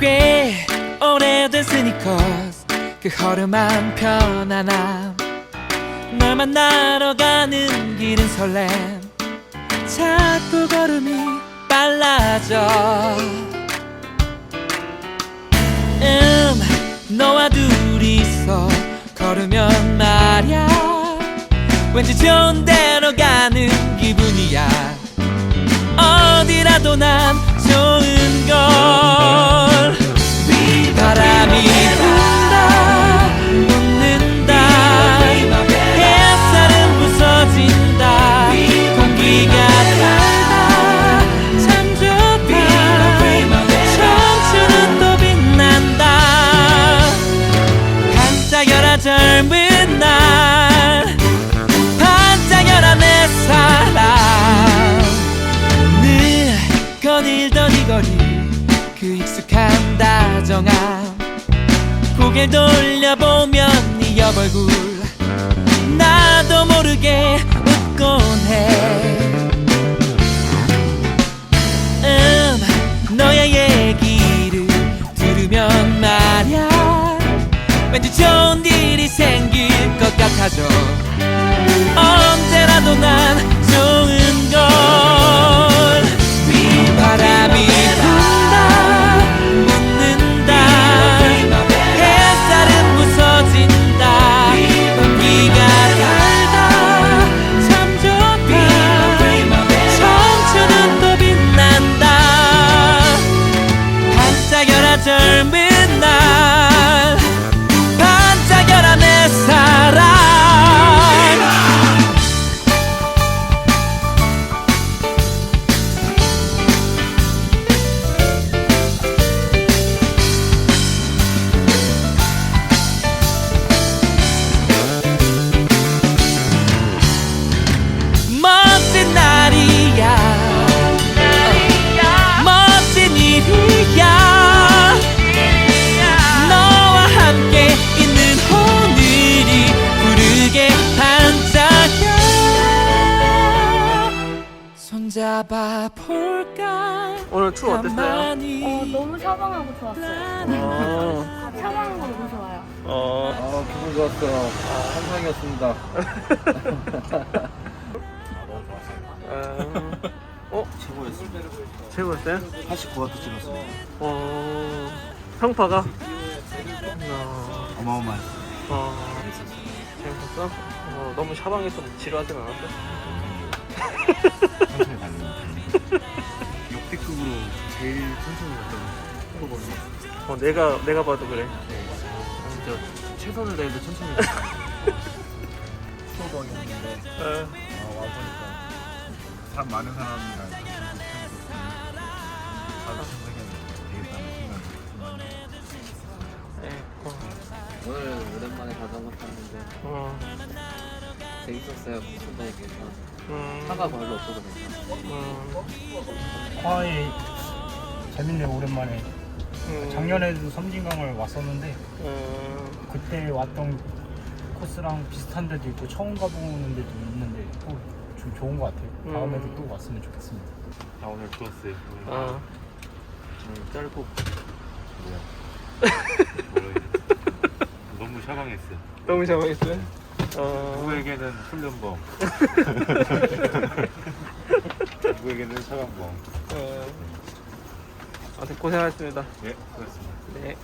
꽤 스니커스. 그 허름한 편안함 널 만나러 가는 길은 설렘. 자꾸 걸음이 빨라져. 음 너와 둘이서 걸으면 말야. 왠지 좋은 데로 가는 기분이야. 어디라도 난 그 익숙한 다정함. 고개 돌려보면 네 옆 얼굴. 나도 모르게 웃곤 해. 음, 너의 얘기를 들으면 말야. 왠지 좋은 일이 생길 것 같아져 손잡아 볼까 오늘 투어 어땠어요? 어, 너무 샤방하고 좋았어요. 어, 샤방한 거 너무 좋아요. 어, 아 기분 좋았어요. 아, 환상이었습니다. 음, 어, 최고였습니다. 최고였어요? 89와트 찍었습니다. 어, 평파가? 어, 어마어마했어요. 어, 재밌었어? 어, 너무 샤방해서 지루하진 않았어? 천천히 달리는 역대급으로 제일 천천히 갔던 프로거든요. 어, 내가, 내가 봐도 그래. 진짜 최선을 다해도 천천히 갔어요. 수업왕이었는데. 어, 아, 와보니까. 사람 많은 사람이랑 같이 바로 생각이 되겠다는 생각이 에, 어, 오늘 오랜만에 자전거 탔는데. 어, 재밌었어요. 괜찮아. 음, 차가 별로 없어서 괜찮아. 음, 화에 재밌네 오랜만에 음, 작년에도 섬진강을 왔었는데 음, 그때 왔던 코스랑 비슷한 데도 있고 처음 가보는 데도 있는데 또 좀 좋은 것 같아요 다음에도 음. 또 왔으면 좋겠습니다 아 오늘 좋았어요. 오늘 어, 오늘 짧고 뭐야? 뭐라 해야 되지? 너무 샤방했어요. 너무 샤방했어요? 어, 누구에게는 훈련범, 누구에게는 샤방범. 어, 아무튼 고생하셨습니다. 예, 그렇습니다. 네.